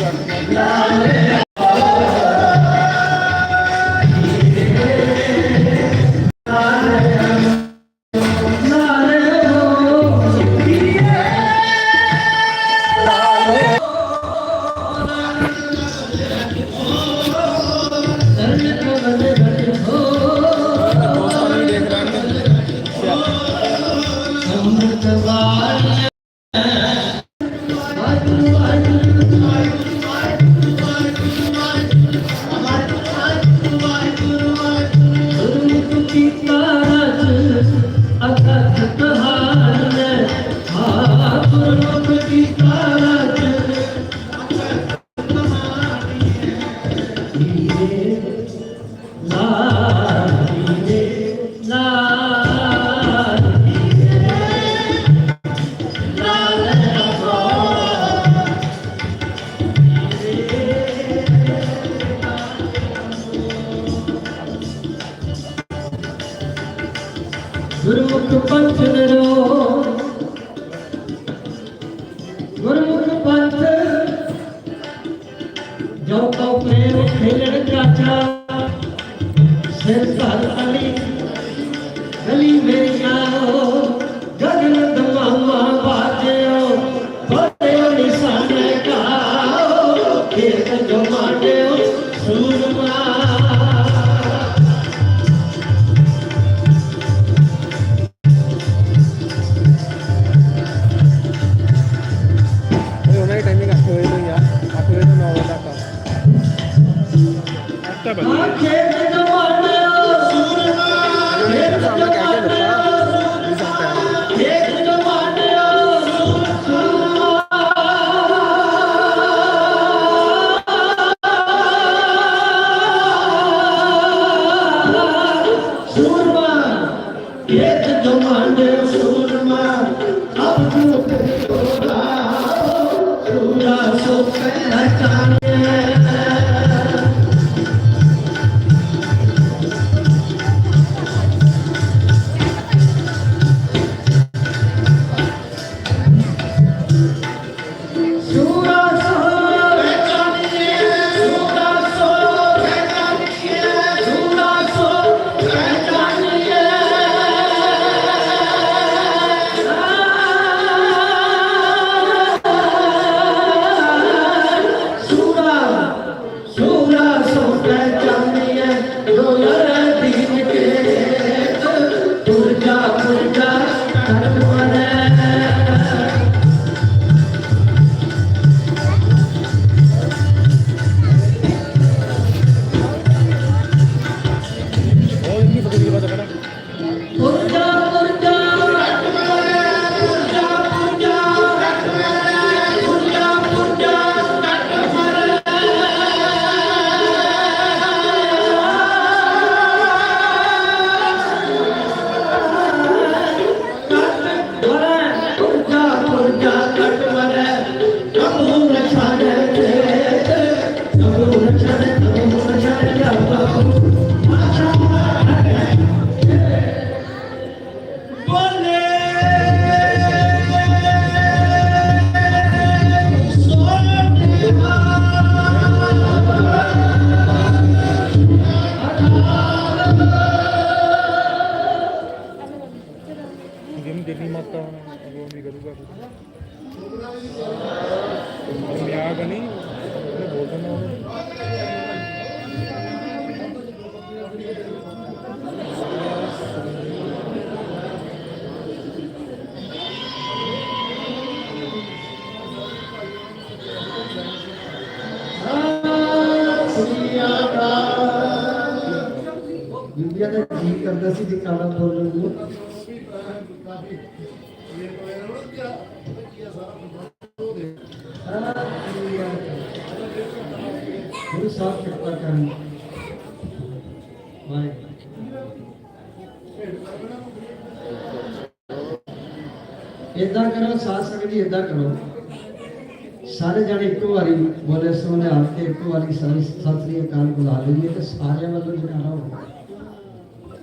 Yeah. Amen. ਜੀ ਕਰਦਾ ਸੀ ਜਕਾਰਾ ਬੋਲਣ ਨੂੰ ਗੁਰੂ ਸਾਹਿਬ ਕਿਰਪਾ ਕਰਨ। ਇਦਾਂ ਕਰੋ, ਸਾਧ ਸੰਗਤ ਜੀ ਇਦਾਂ ਕਰੋ। ਸਾਰੇ ਜਣੇ ਇੱਕੋ ਵਾਰੀ ਬੋਲੇ ਸੋਨੇ ਹੱਥ ਤੇ ਇੱਕੋ ਵਾਰੀ ਸਾਰੇ ਸਤਿ ਸ੍ਰੀ ਅਕਾਲ ਬੁਲਾ ਲਈਏ ਤੇ ਸਾਰਿਆਂ ਵੱਲੋਂ ਜਨਾਰਾ ਹੋਵੇ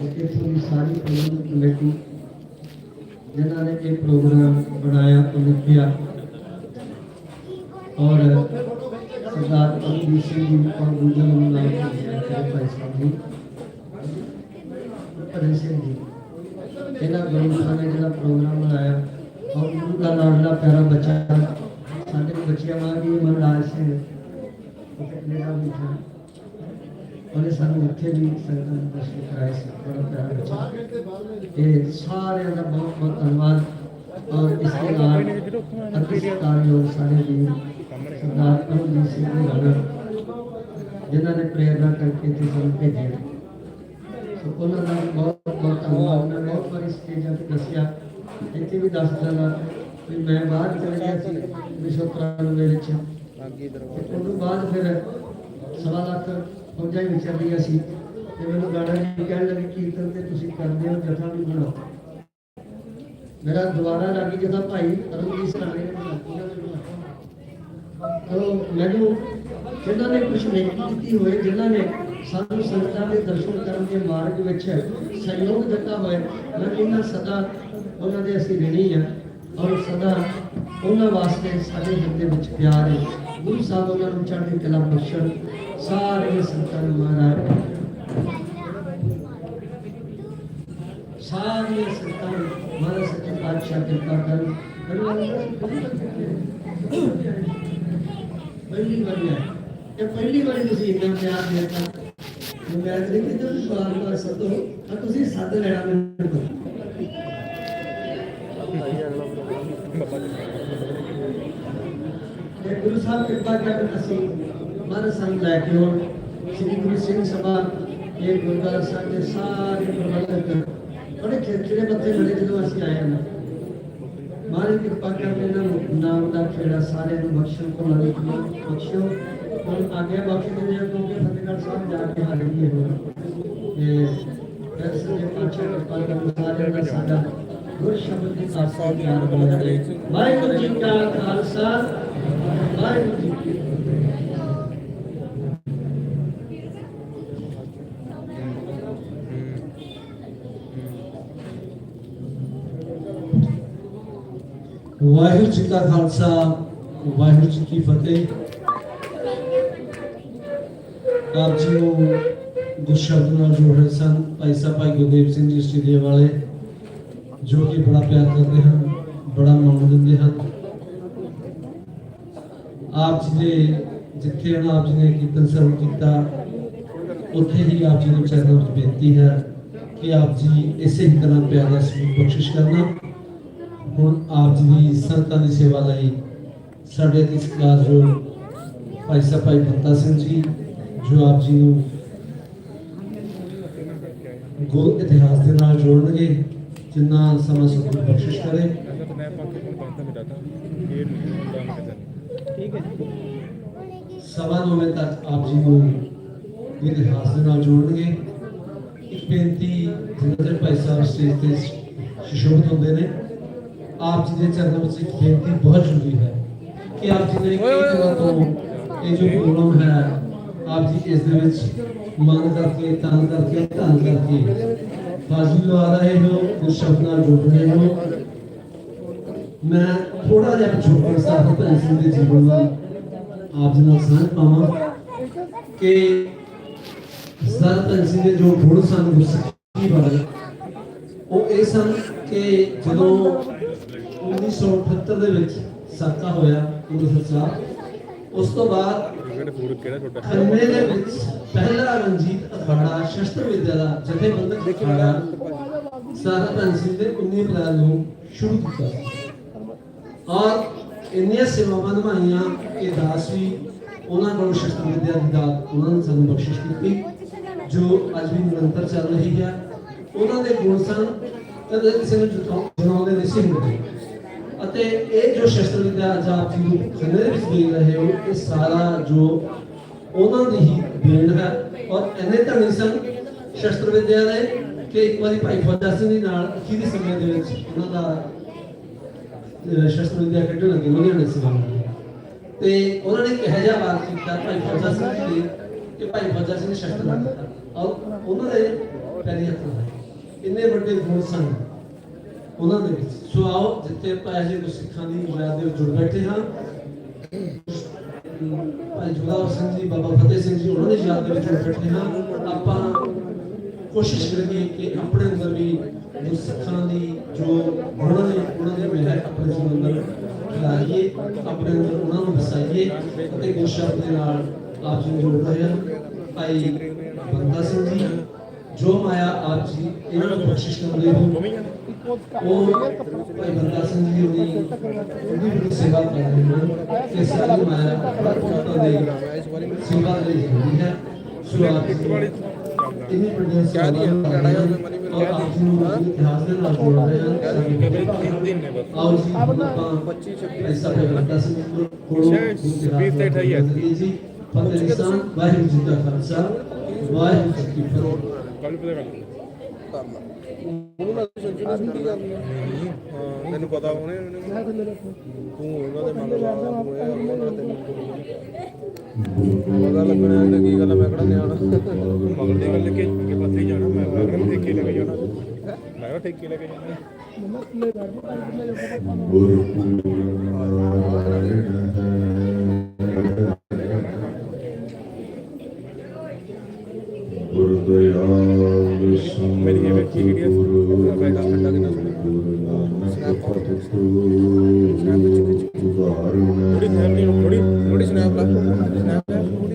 ਬਖਸ਼ਣ ਗੁਰੂ ਸਾਹਿਬ ਕਿਰਪਾ ਕਰਨ ਗੁਰੂ ਸਾਹਿਬ ਕਾਲ ਤੱਕ ਜੀ ਦਾ ਸ਼ੁਕਰਾਨਾ ਆਪ ਸਮੂਹ ਸੰਤਾਂ ਦਾ ਸ਼ੁਕਰਾਨਾ ਜਿਹੜੀਆਂ ਸੰਤਾਂ ਲਾਈਵ ਸੁਣ ਰਹੇ ਨੇ ਉਹਨਾਂ ਦਾ ਵੀ ਸ਼ੁਕਰਾਨਾ ਕਿ ਇੱਥੋਂ ਦੀ ਸਾਰੀ ਪ੍ਰਬੰਧਕ ਕਮੇਟੀ ਜਿਨ੍ਹਾਂ ਨੇ ਇਹ ਪ੍ਰੋਗਰਾਮ ਬਣਾਇਆ ਉਲੀਪਿਆ ਔਰ ਸਰਦਾਰ ਅਮਰੀਕ ਸਿੰਘ ਜੀ ਔਰ ਦੂਜੇ ਉਹਨੇ ਸਾਨੂੰ ਉੱਥੇ ਵੀ ਸੰਗਤਾਂ ਦੇ ਦਰਸ਼ਨ ਕਰਾਏ ਸੀ ਇਹ ਸਾਰਿਆਂ ਦਾ ਬਹੁਤ ਬਹੁਤ ਧੰਨਵਾਦ। ਔਰ ਇਸ ਦੇ ਨਾਲ ਅਤਿਸਕਾਰਯੋਗ ਸਾਰੇ ਵੀ ਸਰਦਾਰ ਅਮਰਜੀਤ ਸਿੰਘ ਜੀ ਰਾਣਾ ਜਿਨ੍ਹਾਂ ਨੇ ਪ੍ਰੇਰਨਾ ਕਰਕੇ ਤੇ ਸਾਨੂੰ ਭੇਜਿਆ। ਸੋ ਉਹਨਾਂ ਦਾ ਬਹੁਤ ਬਹੁਤ ਧੰਨਵਾਦ। ਮੈਂ ਬਹੁਤ ਵਾਰੀ ਸਟੇਜਾਂ ਤੇ ਦੱਸਿਆ। ਇੱਥੇ ਵੀ ਦੱਸ ਦਿੰਦਾ ਵੀ ਮੈਂ ਬਾਹਰ ਚਲੇ ਗਿਆ ਸੀ 1993 ਵਿੱਚ ਅੱਗੇ ਇਧਰ ਤੇ ਬਾਅਦ ਫਿਰ ਸਵਾ ਲੱਖ ਫੌਜਾਂ ਹੀ ਵਿਚਰਦੀਆਂ ਸੀ ਤੇ ਮੈਨੂੰ ਗਾਣਾ ਜੀ ਕਹਿਣ ਲੱਗੇ, ਕੀਰਤਨ ਤੇ ਤੁਸੀਂ ਕਰਦੇ ਹੋ ਜਥਾ ਵੀ ਬਣਾਓ। ਮੇਰਾ ਦੁਬਾਰਾ ਲੱਗੀ ਜਥਾ ਭਾਈ ਅਰੁਣਜੀਤ ਸਰਾਣੇ ਨੇ ਬਣਾਇਆ ਮੈਨੂੰ ਜਿਨ੍ਹਾਂ ਨੇ ਕੁਝ ਨੇਕੀ ਕੀਤੀ ਹੋਏ, ਜਿਨ੍ਹਾਂ ਨੇ ਸਾਨੂੰ ਸੰਗਤਾਂ ਦੇ ਦਰਸ਼ਨ ਕਰਨ ਦੇ ਮਾਰਗ ਵਿੱਚ ਸਹਿਯੋਗ ਦਿੱਤਾ ਹੋਇਆ ਮੈਂ ਇਹਨਾਂ ਸਦਾ ਉਹਨਾਂ ਦੇ ਅਸੀਂ ਰਿਣੀ ਆ ਔਰ ਸਦਾ ਉਹਨਾਂ ਵਾਸਤੇ ਸਾਡੇ ਹਿਰਦੇ ਵਿੱਚ ਪਿਆਰ ਹੈ। ਗੁਰੂ ਸਾਹਿਬ ਉਹਨਾਂ ਨੂੰ ਚੜ੍ਹਦੀ ਕਲਾ ਬਖਸ਼ਣ। ਸਾਰੇ ਸੰਤਾਂ ਨੂੰ ਮਹਾਰਾਜ ਸਾਰੇ ਸੰਤਾਂ ਨੂੰ ਮਹਾਰਾਜ ਸੱਚੇ ਪਾਤਸ਼ਾਹ ਕਿਰਪਾ ਕਰਨ। ਪਹਿਲੀ ਵਾਰੀ ਹੈ ਇਹ ਪਹਿਲੀ ਵਾਰੀ ਤੁਸੀਂ ਇੰਨਾ ਪਿਆਰ ਦੇ ਦਿੱਤਾ। ਮੈਂ ਤਾਂ ਨਹੀਂ ਕਿਤੇ ਸਵਾਲ ਕਰ ਸਦੋ। ਤਾਂ ਤੁਸੀਂ ਸੱਦ ਲੈਣਾ ਮੈਨੂੰ ਗੁਰੂ ਸਾਹਿਬ ਕਿਰਪਾ ਕਰਨ ਅਸੀਂ ਮਨ ਸੰਗ ਲੈ ਕੇ ਹੁਣ ਸ੍ਰੀ ਗੁਰੂ ਸਿੰਘ ਸਭਾ, ਇਹ ਗੁਰਦੁਆਰਾ ਸਾਹਿਬ ਦੇ ਸਾਰੇ ਪ੍ਰਬੰਧਕ ਬੜੇ ਖੇਚੜੇ ਬੱਤੇ ਬੜੇ ਜਦੋਂ ਅਸੀਂ ਆਏ ਹਾਂ। ਮਾਰੇ ਕਿਰਪਾ ਕਰਨ ਇਹਨਾਂ ਨੂੰ ਨਾਮ ਦਾ ਖੇੜਾ ਸਾਰਿਆਂ ਨੂੰ ਬਖਸ਼ਣ ਕੋ ਨਾਲੇ ਬਖਸ਼ੋ। ਹੁਣ ਆਗੇ ਬਖਸ਼ ਦੇ ਜੇ ਕਿਉਂਕਿ ਫਤਿਹਗੜ੍ਹ ਸਾਹਿਬ ਜਾ ਕੇ ਹਾਜ਼ਰੀ ਹੈ ਤੇ ਫਿਰ ਸੱਚੇ ਪਾਤਸ਼ਾਹ ਕਿਰਪਾ ਕਰਨ ਸਾਰਿਆਂ ਦਾ ਸਾਡਾ ਗੁਰ ਸ਼ਬਦ ਦੀ ਆਸਾ ਪਿਆਰ ਬਣਾ ਰਹੇ ਵਾਹਿਗੁਰੂ ਜੀ ਕਾ ਖਾਲਸਾ, ਵਾਹਿਗੁਰੂ ਜੀ ਕੀ ਫਤਿਹ। ਵਾਹਿਗੁਰੂ ਜੀ ਕਾ ਖਾਲਸਾ, ਵਾਹਿਗੁਰੂ ਜੀ ਕੀ ਫਤਿਹ। ਆਪ ਜੀ ਨੂੰ ਗੁਰਸ਼ਬਦ ਨਾਲ ਜੋੜ ਰਹੇ ਸਨ ਭਾਈ ਸਾਹਿਬ ਭਾਈ ਗੁਰਦੇਵ ਸਿੰਘ ਜੀ ਆਸਟ੍ਰੇਲੀਆ ਵਾਲੇ, ਜੋ ਕਿ ਬੜਾ ਪਿਆਰ ਕਰਦੇ ਹਨ, ਬੜਾ ਮਾਣ ਦਿੰਦੇ ਹਨ। ਆਪ ਜੀ ਦੇ ਜਿੱਥੇ ਆਪ ਜੀ ਨੇ ਕੀਰਤਨ ਸਰਵ ਕੀਤਾ, ਉੱਥੇ ਹੀ ਆਪ ਜੀ ਨੂੰ ਚਰਨਾਂ ਵਿੱਚ ਬੇਨਤੀ ਹੈ ਕਿ ਆਪ ਜੀ ਇਸੇ ਤਰ੍ਹਾਂ ਪਿਆਰ ਦਾ ਸਬੂਤ ਬਖਸ਼ਿਸ਼ ਕਰਨਾ। ਹੁਣ ਆਪ ਜੀ ਦੀ ਸੰਤਾਂ ਦੀ ਸੇਵਾ ਲਈ ਸਾਡੇ ਇਤਿਹਾਸ ਜੋ ਭਾਈ ਸਾਹਿਬ, ਭਾਈ ਸਿੰਘ ਜੀ, ਜੋ ਆਪ ਜੀ ਨੂੰ ਗੋ ਇਤਿਹਾਸ ਦੇ ਨਾਲ ਜੋੜਨਗੇ, ਜਿੰਨਾ ਸਮਾਂ ਸੁਖੀ ਬਖਸ਼ਿਸ਼ ਕਰੇ। ਸਵਾ ਮੈਂ ਤੱਕ ਆਪ ਜੀ ਨੂੰ ਇਤਿਹਾਸ ਨਾਲ ਜੋੜਨਗੇ। ਇੱਕ ਬੇਨਤੀ ਜਿੰਦਰ ਭਾਈ ਸਾਹਿਬ ਸਟੇਜ ਤੇ ਸ਼ਿਸ਼ੋਭਤ ਹੁੰਦੇ ਨੇ ਆਪ ਜੀ ਦੇ ਚਰਨਾਂ ਵਿੱਚ ਇੱਕ ਬਹੁਤ ਜ਼ਰੂਰੀ ਹੈ ਕਿ ਆਪ ਜੀ ਨੇ ਕਈ ਦਿਨਾਂ ਤੋਂ ਇਹ ਜੋ ਪ੍ਰੋਗਰਾਮ ਹੈ, ਆਪ ਜੀ ਇਸ ਦੇ ਵਿੱਚ ਮਨ ਕਰਕੇ ਤਨ ਕਰਕੇ, ਧਨ ਕਰਕੇ ਹਾਜ਼ਰੀ ਲਵਾ ਰਹੇ ਹੋ ਕੁਝ ਸ਼ਬਦ ਨਾਲ ਰਹੇ ਹੋ। ਮੈਂ ਥੋੜਾ ਜਿਹਾ ਪਿਛੋਕੜ ਸਾਹਿਬ ਭਗਤ ਸਿੰਘ ਦੇ ਜੀਵਨ ਦਾ ਆਪ ਜੀ ਨਾਲ ਸਾਂਝ ਪਾਵਾਂ ਕਿ ਸਰ ਭਗਤ ਸਿੰਘ ਦੇ ਜੋ ਗੁਣ ਸਨ, ਗੁਰਸਿੱਖੀ ਵਾਲੇ, ਉਹ ਇਹ ਸਨ ਕਿ ਜਦੋਂ 1978 ਦੇ ਵਿੱਚ ਸਾਕਾ ਹੋਇਆ ਗੁਰੂ ਸਾਹਿਬ। ਉਸ ਤੋਂ ਬਾਅਦ ਖੰਨੇ ਦੇ ਵਿੱਚ ਪਹਿਲਾ ਰਣਜੀਤ ਅਖਾੜਾ, ਸ਼ਸਤਰ ਵਿਦਿਆ ਦਾ ਜਥੇਬੰਦਕ ਅਖਾੜਾ ਸਾਰਾ ਧੰਨ ਦੇ 19 ਅਪ੍ਰੈਲ ਨੂੰ ਸ਼ੁਰੂ ਕੀਤਾ। ਔਰ ਇੰਨੀਆਂ ਸੇਵਾਵਾਂ ਨਿਭਾਈਆਂ ਕਿ ਦਾਸ ਵੀ ਉਹਨਾਂ ਕੋਲ ਸ਼ਸਤਰ ਵਿਦਿਆ ਦੀ ਦਾਤ ਉਹਨਾਂ ਨੇ ਸਾਨੂੰ ਬਖਸ਼ਿਸ਼ ਕੀਤੀ, ਜੋ ਅੱਜ ਵੀ ਨਿਰੰਤਰ ਚੱਲ ਰਹੀ ਹੈ। ਉਹਨਾਂ ਦੇ ਗੁਣ ਸਨ, ਕਦੇ ਕਿਸੇ ਨੂੰ ਜਤਾਉ- ਨਹੀਂ ਸੀ ਹੁੰਦੇ। ਅਤੇ ਇਹ ਜੋ ਸ਼ਸਤਰ ਵਿਦਿਆ ਅੱਜ ਆਪ ਜੀ ਖੰਨੇ ਦੇ ਵਿੱਚ ਦੇ ਰਹੇ ਹੋ, ਇਹ ਸਾਰਾ ਜੋ ਉਹਨਾਂ ਦੀ ਹੀ ਦੇਣ ਹੈ ਔਰ ਇੰਨੇ ਧਨੀ ਸਨ ਸ਼ਸਤਰ ਵਿਦਿਆ ਦੇ ਕਿ ਇੱਕ ਵਾਰੀ ਭਾਈ ਫੌਜਾ ਸਿੰਘ ਜੀ ਨਾਲ ਅਖੀਰੀ ਸਮੇਂ ਦੇ ਵਿੱਚ ਉਹਨਾਂ ਦਾ ਸ਼ਸਤਰ ਵਿਦਿਆ ਕੱਢਣ ਲੱਗੇ, ਲੁਧਿਆਣੇ ਸਭਾ ਤੇ ਉਹਨਾਂ ਨੇ ਕਿਹਾ ਜਿਹਾ ਵਾਰ ਕੀਤਾ ਭਾਈ ਫੌਜਾ ਸਿੰਘ ਜੀ ਕਿ ਭਾਈ ਫੌਜਾ ਸਿੰਘ ਸ਼ਸਤਰ ਔਰ ਉਹਨਾਂ ਦੇ ਪੈਰੀ ਹੱਥ ਲਾਏ। ਇੰਨੇ ਵੱਡੇ ਗੁਣ ਸਨ। ਉਹਨਾਂ ਦੇ ਵਿੱਚ। ਸੋ ਆਓ, ਜਿੱਥੇ ਆਪਾਂ ਅਜੇ ਕੁਝ ਸਿੱਖਾਂ ਦੀ ਯਾਦ ਦੇ ਵਿੱਚ ਜੁੜ ਬੈਠੇ ਹਾਂ। ਭਾਈ ਜੁਗਾਵਰ ਸਿੰਘ ਜੀ, ਬਾਬਾ ਫਤਿਹ ਸਿੰਘ ਜੀ, ਉਹਨਾਂ ਦੀ ਯਾਦ ਦੇ ਵਿੱਚ ਜੁੜ ਬੈਠੇ ਹਾਂ। ਆਪਾਂ ਕੋਸ਼ਿਸ਼ ਕਰੀਏ ਕਿ ਆਪਣੇ ਅੰਦਰ ਵੀ ਜੋ ਸਿੱਖਾਂ ਦੀ, ਜੋ ਗੁਣ ਨੇ, ਉਹਨਾਂ ਦੀ ਮਿਹਰ ਆਪਣੇ ਜੀਵਨ ਅੰਦਰ ਲਾਈਏ ਆਪਣੇ ਅੰਦਰ ਉਹਨਾਂ ਨੂੰ ਵਸਾਈਏ ਅਤੇ ਗੁਰੂ ਦੇ ਨਾਲ ਆਪ ਜੀ ਨੂੰ ਰਹੇ ਹਾਂ। ਭਾਈ ਬੰਦਾ ਸਿੰਘ ਜੀ, ਜੋ ਮਾਇਆ ਆਪ ਜੀ, ਇਹਨਾਂ ਨੂੰ ਬਖਸ਼ਿਸ਼ ਕਰਦੇ ਹੋ ਬੰਦਾ ਸਿੰਘ ਜੀ ਦੀ ਉਹਦੀ ਬੜੀ ਸੇਵਾ ਕਰ ਰਹੇ ਹਨ ਕਿ ਸਾਰੀ ਮਾਇਆ ਭਗਤਾਂ ਦੀ ਸੇਵਾ ਲਈ ਹੁੰਦੀ ਹੈ ਸੋ ਆਪ ਜੀ ਇੰਨੀ ਵੱਡੀਆਂ ਸੇਵਾਵਾਂ ਕਰ ਰਹੇ ਹਨ ਔਰ ਆਪ ਜੀ ਨੂੰ ਇਤਿਹਾਸ ਦੇ ਨਾਲ ਜੋੜ ਰਹੇ ਹਨ ਆਓ ਜੀ ਆਪਾਂ 25 26 ਸਾਡੇ ਬੰਦਾ ਸਿੰਘ ਜੀ ਕੋਲੋਂ ਛੱਬੀ ਤੇ ਅਠਾਈ ਹੈ। ਜੀ ਫਤਿਹ ਇਸਲਾਮ ਵਾਹਿਗੁਰੂ ਜੀ ਦਾ ਖਾਲਸਾ ਵਾਹਿਗੁਰੂ ਜੀ ਕੀ ਫਤਿਹ ਕੱਲ ਪਤਾ ਕਰ ਉਹਨੂੰ ਮੈਂ ਸੰਜੀ ਨੂੰ ਛੁੱਟੀ ਕਰਨੀ ਆ ਨਹੀਂ ਹਾਂ ਤੈਨੂੰ ਪਤਾ ਹੋਣੇ ਤੂੰ ਉਹਨਾਂ ਦੇ ਮਗਰ ਲਾ ਤੂੰ ਇਹ ਉਹਨਾਂ ਨਾਲ ਤੈਨੂੰ ਪਤਾ ਲੱਗਣਾ ਤੇ ਕੀ ਗੱਲ ਆ, ਮੈਂ ਕਿਹੜਾ ਨਿਆਣਾ। ਮਗਰ ਦੀ ਗੱਲ ਕਿ ਕਿ ਪੱਥੇ ਜਾਣਾ ਮੈਂ ਮੈਂ ਕਿਹਾ ਠੇਕੇ ਲੈ ਕੇ ਜਾਣਾ। ਮੈਂ ਕਿਹਾ ਠੇਕੇ ਲੈ ਕੇ ਜਾਣਾ। ਗੁਰਦਿਆਲ ਮੇਰੀ ਇਹ ਵੇਖੀ ਵੀਡੀਓ ਮੈਂ ਦਸ ਮਿੰਟਾਂ ਕਿੰਨਾ ਥੋੜੀ ਫੈਮਿਲੀ ਨੂੰ ਥੋੜੀ ਥੋੜੀ ਸਨੈਪ ਲਾ ਸਨੈਪ ਲੈ ਥੋੜੀ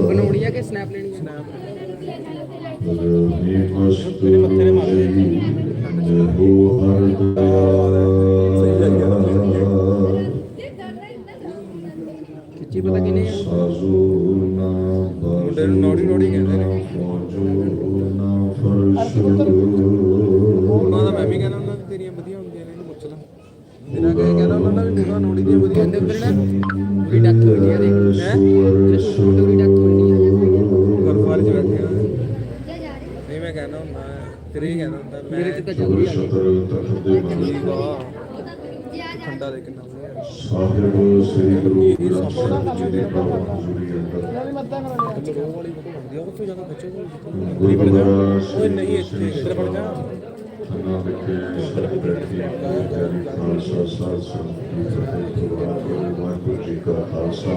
ਬਣਾਉਣੀ ਕਿ ਸਨੈਪ ਲੈਣੀ ਸਨੈਪ ਉਹਨਾਂ ਵੀ ਨਿਗਾਹ ਨੋੜੀ ਦੀਆਂ ਵਧੀਆ ਹੁੰਦੇ ਫਿਰ ਨਾ ਪੂਰੀ ਡੈਥ ਹੋਈ ਨਹੀਂ ਦੇਖ ਹੈ? ਪੂਰੀ ਡੈਥ ਹੋਈ ਨਹੀਂ ਗਰਫਾਰ ਚ ਬੈਠੇ ਨਹੀਂ ਮੈਂ ਕਹਿੰਦਾ ਹੁੰਦਾ ਤੇਰੇ ਹੀ ਕਹਿੰਦਾ ਹੁੰਦਾ ਮੇਰੇ ਮੈਂ ਤੇ ਤਾਂ ਜਲਦੀ ਆ ਆ। ਠੰਡਾ ਦੇ ਕਿੰਨਾ ਸਾਹਿਬ ਸ੍ਰੀ ਗੁਰੂ ਗ੍ਰੰਥ ਸਾਹਿਬ ਜੀ ਦੇ ਹਜ਼ੂਰੀ ਅੰਦਰ। ਚਲੋ ਉਹ ਵਾਲੀ ਫੋਟੋ ਬਣਦੀ ਆ ਉੱਥੋਂ ਜਾ ਕੇ ਖਿੱਚੋ ਗੁਰਦੁਆਰਾ ਓਏ ਨਹੀਂ ਇੱਥੇ ਇੱਧਰ ਬਣ ਜਾ ਥਨਾ ਵਿਖੇ ਸੈਲੀਬ੍ਰਿਟੀ ਜਾਰੀ ਖਾਲਸਾ ਸਾਧ ਸੰਗਤ ਦੀ ਫਤਿਹ ਗੁਰਬਾਣੀ ਵਾਹਿਗੁਰੂ ਜੀ ਕਾ ਖਾਲਸਾ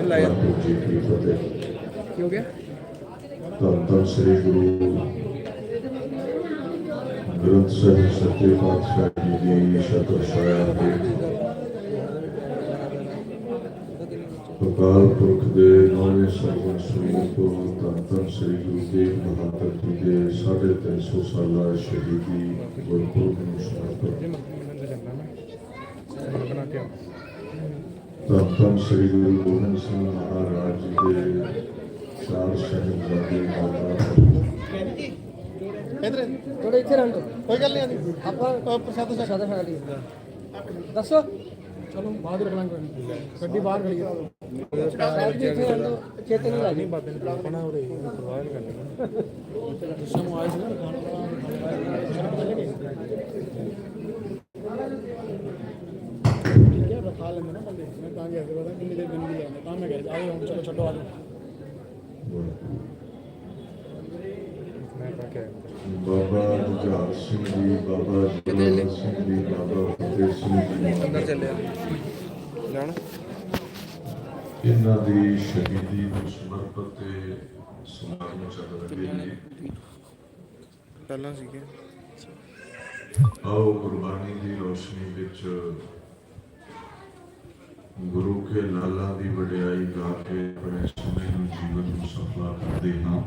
ਵਾਹਿਗੁਰੂ ਜੀ ਕੀ ਫਤਿਹ ਕੀ ਹੋ ਗਿਆ ਧੰਨ ਧੰਨ ਸ੍ਰੀ ਗੁਰੂ ਗ੍ਰੰਥ ਸਾਹਿਬ ਸੱਚੇ ਪਾਤਸ਼ਾਹ ਜੀ ਦੀ ਸ਼ਤਰ ਛਾਇਆ ਤੇ ਅਕਾਲ ਪੁਰਖ ਦੇ ਨੌਵੇਂ ਸਰਵਨ ਸਰੂਪ ਧੰਨ ਧੰਨ ਸ੍ਰੀ ਗੁਰੂ ਤੇਗ ਬਹਾਦਰ ਜੀ ਦੇ 350 ਸਾਲਾ ਸ਼ਹੀਦੀ ਗੁਰਪੁਰਬ ਨੂੰ ਸਮਰਪਿਤ। ਧੰਨ ਧੰਨ ਸ੍ਰੀ ਗੁਰੂ ਗੋਬਿੰਦ ਸਿੰਘ ਮਹਾਰਾਜ ਜੀ ਦੇ ਚਾਰ ਸਾਹਿਬਜ਼ਾਦੇ ਮਾਤਾ ਇਧਰ ਥੋੜੇ ਇੱਥੇ ਰਹਿਣ ਦੋ ਕੋਈ ਗੱਲ ਨਹੀਂ ਆਪਾਂ ਪ੍ਰਸ਼ਾਦ ਪ੍ਰਸ਼ਾਦ ਖਾ ਲਈ ਦੱਸੋ। ਚਲੋ ਬਾਹਰ ਰੱਖ ਲਾਂਗੇ ਗੱਡੀ ਬਾਹਰ ਖੜੀ ਹੈ ਚੇਤੇ ਨਹੀਂ ਲੱਗੀ ਬਾਬੇ ਨੂੰ ਆਪਣਾ ਉਰੇ ਪਰਵਾਹ ਨਹੀਂ ਕਰਨੀ ਦੱਸੋ ਨੂੰ ਆਏ ਸੀ ਠੀਕ ਹੈ ਰਖਾ ਲੈਂਦੇ ਨਾ ਬੰਦੇ ਮੈਂ ਤਾਂ ਗਿਆ ਸੀ ਪਤਾ ਕਿੰਨੀ ਦੇਰ ਦਿਨ ਵੀ ਲੈਂਦੇ ਤਾਂ ਮੈਂ ਗਿਆ ਆਏ ਹੁਣ ਚਲੋ ਛੱਡੋ ਆ। ਜਾਓ ਮੈਂ ਪਾ ਕੇ ਬਾਬਾ ਜੁਝਾਰ ਸਿੰਘ ਜੀ, ਬਾਬਾ ਜੁਝਾਰ ਸਿੰਘ ਜੀ ਅੰਦਰ ਚੱਲਿਆ? ਜਾਣ? ਇਹਨਾਂ ਦੀ ਸ਼ਹੀਦੀ ਨੂੰ ਸਮਰਪਿਤ ਤੇ ਸਮਾਗਮ ਚੱਲ ਰਹੇ ਨੇ ਪਹਿਲਾਂ ਸੀਗੇ? ਆਓ ਗੁਰਬਾਣੀ ਦੀ ਰੋਸ਼ਨੀ ਵਿੱਚ ਗੁਰੂ ਕੇ ਲਾਲਾ ਦੀ ਵਡਿਆਈ ਗਾ ਕੇ ਆਪਣੇ ਸਮੇਂ ਨੂੰ ਜੀਵਨ ਨੂੰ ਸਫਲਾ ਕਰਦੇ ਹਾਂ।